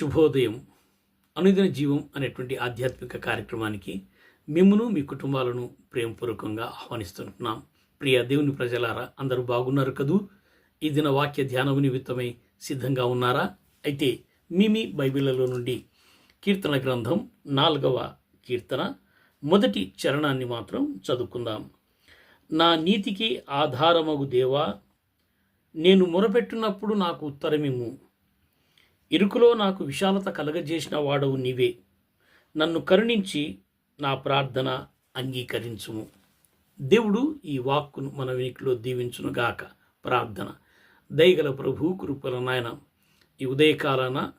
శుభోదయం. అనుదిన జీవం అనేటువంటి ఆధ్యాత్మిక కార్యక్రమానికి మిమ్మును మీ కుటుంబాలను ప్రేమపూర్వకంగా ఆహ్వానిస్తుంటున్నాం. ప్రియ దేవుని ప్రజలారా అందరూ బాగున్నారు కదూ? ఈ దిన వాక్య ధ్యానము నిమిత్తమై సిద్ధంగా ఉన్నారా? అయితే మిమి మీ బైబిళ్ళలో నుండి కీర్తన గ్రంథం నాలుగవ కీర్తన మొదటి చరణాన్ని మాత్రం చదువుకుందాం. నా నీతికి ఆధారమగు దేవా నేను మొరపెట్టినప్పుడు నాకు ఉత్తరమిమ్ము. ఇరుకులో నాకు విశాలత కలగజేసిన వాడవు నీవే. నన్ను కరుణించి నా ప్రార్థన అంగీకరించుము. దేవుడు ఈ వాక్కును మన వెనుకలో దీవించునుగాక. ప్రార్థన. దయగల ప్రభు కృపల నాయన ఈ ఉదయకాలాన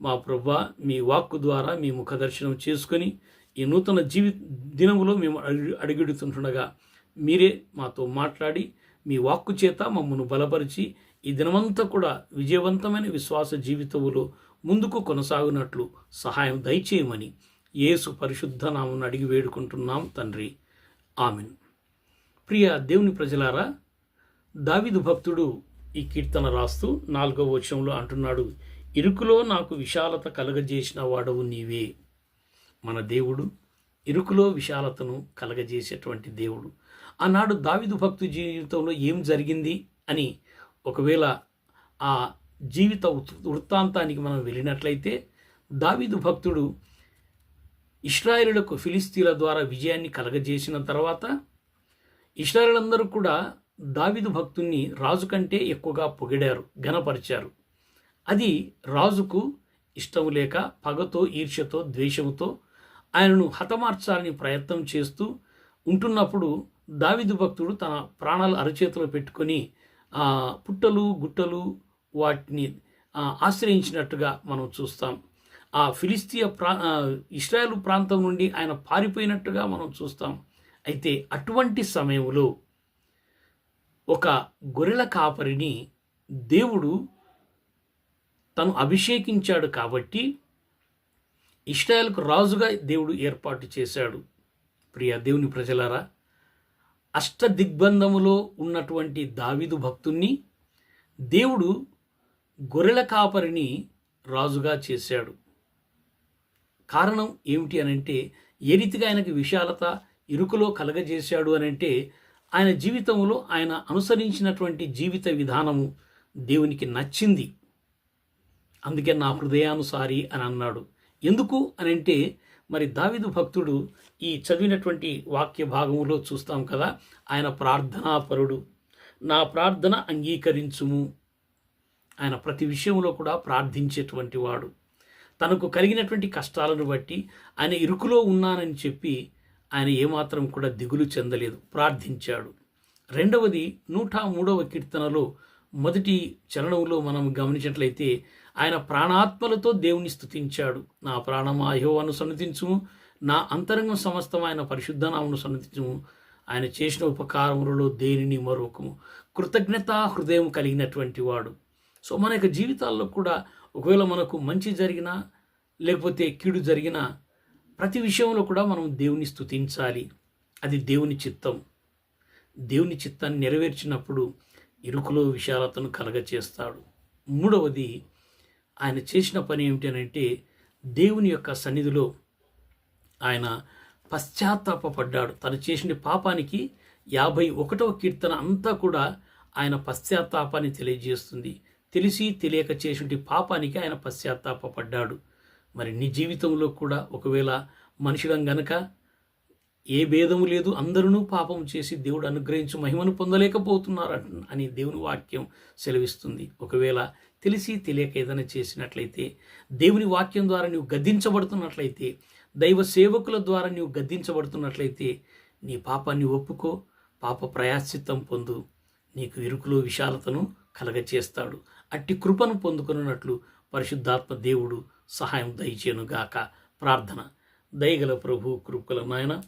మా ప్రభు మీ వాక్కు ద్వారా మీ ముఖ దర్శనం చేసుకొని ఈ నూతన జీవి దినములో మేము అడుగు అడుగుడుతుంటుండగా మీరే మాతో మాట్లాడి మీ వాక్కు చేత మమ్మను బలపరిచి ఈ దినమంతా కూడా విజయవంతమైన విశ్వాస జీవితంలో ముందుకు కొనసాగునట్లు సహాయం దయచేయమని యేసు పరిశుద్ధ నామం అడిగి వేడుకుంటున్నాం తండ్రి. ఆమెన్. ప్రియ దేవుని ప్రజలారా దావిదు భక్తుడు ఈ కీర్తన రాస్తూ నాలుగో వచనంలో అంటున్నాడు ఇరుకులో నాకు విశాలత కలగజేసిన వాడవు నీవే. మన దేవుడు ఇరుకులో విశాలతను కలగజేసేటువంటి దేవుడు. ఆనాడు దావిదు భక్తు జీవితంలో ఏం జరిగింది? అని ఒకవేళ ఆ జీవిత వృత్- వృత్తాంతానికి మనం వెళ్ళినట్లయితే దావిదు భక్తుడు ఇస్రాయేలులకు ఫిలిస్తీన్ల ద్వారా విజయాన్ని కలగజేసిన తర్వాత ఇస్రాయేలందరూ కూడా దావిదు భక్తుణ్ణి రాజు కంటే ఎక్కువగా పొగిడారు ఘనపరిచారు. అది రాజుకు ఇష్టం లేక పగతో ఈర్ష్యతో ద్వేషంతో ఆయనను హతమార్చాలని ప్రయత్నం చేస్తూ ఉంటున్నప్పుడు దావిదు భక్తుడు తన ప్రాణాలు అరచేతిలో పెట్టుకొని పుట్టలు గుట్టలు వాటిని ఆశ్రయించినట్టుగా మనం చూస్తాం. ఆ ఫిలిస్తీయ ప్రా ఇస్రాయల్ ప్రాంతం నుండి ఆయన పారిపోయినట్టుగా మనం చూస్తాం. అయితే అటువంటి సమయంలో ఒక గొర్రెల కాపరిని దేవుడు తను అభిషేకించాడు కాబట్టి ఇస్రాయల్కు రాజుగా దేవుడు ఏర్పాటు చేశాడు. ప్రియ దేవుని ప్రజలారా అష్టదిగ్బంధములో ఉన్నటువంటి దావిదు భక్తుణ్ణి దేవుడు గొర్రెల కాపరిని రాజుగా చేశాడు. కారణం ఏమిటి అనంటే ఏ రీతిగా ఆయనకి విశాలత ఇరుకులో కలగజేశాడు అనంటే ఆయన జీవితంలో ఆయన అనుసరించినటువంటి జీవిత విధానము దేవునికి నచ్చింది. అందుకే నా హృదయానుసారి అని అన్నాడు. ఎందుకు అని అంటే మరి దావిదు భక్తుడు ఈ చదివినటువంటి వాక్య భాగంలో చూస్తాం కదా ఆయన ప్రార్థనాపరుడు. నా ప్రార్థన అంగీకరించుము. ఆయన ప్రతి విషయంలో కూడా ప్రార్థించేటువంటి వాడు. తనకు కలిగినటువంటి కష్టాలను బట్టి ఆయన ఇరుకులో ఉన్నానని చెప్పి ఆయన ఏమాత్రం కూడా దిగులు చెందలేదు ప్రార్థించాడు. రెండవది నూట మూడవ కీర్తనలో మొదటి చరణంలో మనం గమనించినట్లయితే ఆయన ప్రాణాత్మలతో దేవుని స్తుతించాడు. నా ప్రాణం యెహోవాను సన్నతించు నా అంతరంగం సమస్తం ఆయన పరిశుద్ధనామను సన్నతించు ఆయన చేసిన ఉపకారములలో దేనిని మరొకము? కృతజ్ఞత హృదయం కలిగినటువంటి వాడు. సో మన యొక్క జీవితాల్లో కూడా ఒకవేళ మనకు మంచి జరిగినా లేకపోతే కీడు జరిగినా ప్రతి విషయంలో కూడా మనం దేవుని స్థుతించాలి అది దేవుని చిత్తం. దేవుని చిత్తాన్ని నెరవేర్చినప్పుడు ఇరుకులో విశాలతను కలగచేస్తాడు. మూడవది ఆయన చేసిన పని ఏమిటి అని అంటే దేవుని యొక్క సన్నిధిలో ఆయన పశ్చాత్తాపడ్డాడు తను చేసిన పాపానికి యాభై ఒకటవ కీర్తన అంతా కూడా ఆయన పశ్చాత్తాపాన్ని తెలియజేస్తుంది. తెలిసి తెలియక చేసిన పాపానికి ఆయన పశ్చాత్తాపడ్డాడు మరి నీ జీవితంలో కూడా ఒకవేళ మనుషులం గనక ఏ భేదము లేదు అందరూ పాపం చేసి దేవుడు అనుగ్రహించి మహిమను పొందలేకపోతున్నారు అని దేవుని వాక్యం సెలవిస్తుంది. ఒకవేళ తెలిసి తెలియక ఏదైనా చేసినట్లయితే దేవుని వాక్యం ద్వారా నీవు గద్దించబడుతున్నట్లయితే దైవ సేవకుల ద్వారా నీవు గద్దించబడుతున్నట్లయితే నీ పాపాన్ని ఒప్పుకో పాప ప్రయాశ్చిత్తం పొందు నీకు ఇరుకులో విశాలతను కలగచేస్తాడు. అట్టి కృపను పొందుకున్నట్లు పరిశుద్ధాత్మ దేవుడు సహాయం దయచేనుగాక ప్రార్థన. దయగల ప్రభు కృపల నాయన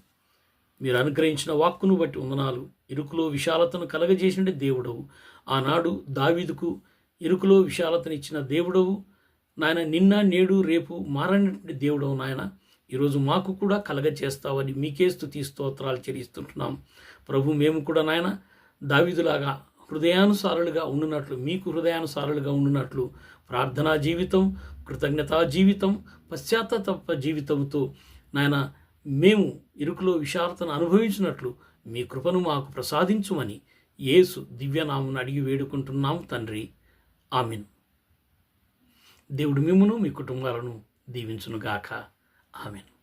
మీరు అనుగ్రహించిన వాక్కును బట్టి వందనాలు. ఇరుకులో విశాలతను కలగజేసిన దేవుడవు. ఆనాడు దావీదుకు ఇరుకులో విశాలతనిచ్చిన దేవుడవు. నాయన నిన్న నేడు రేపు మారనటువంటి దేవుడవు నాయన. ఈరోజు మాకు కూడా కలగజేస్తావని మీకే స్థుతి స్తోత్రాలు చెల్లిస్తుంటున్నాం. ప్రభు మేము కూడా నాయన దావీదులాగా హృదయానుసారులుగా ఉండునట్లు మీకు హృదయానుసారులుగా ఉండునట్లు ప్రార్థనా జీవితం కృతజ్ఞతా జీవితం పశ్చాత్తాప జీవితంతో నాయన మేము ఇరుకులో విశాలతను అనుభవించినట్లు మీ కృపను మాకు ప్రసాదించుమని యేసు దివ్యనామను అడిగి వేడుకుంటున్నాము తండ్రి. ఆమెను. దేవుడు మిమ్మును మీ కుటుంబాలను దీవించునుగాక. ఆమెను.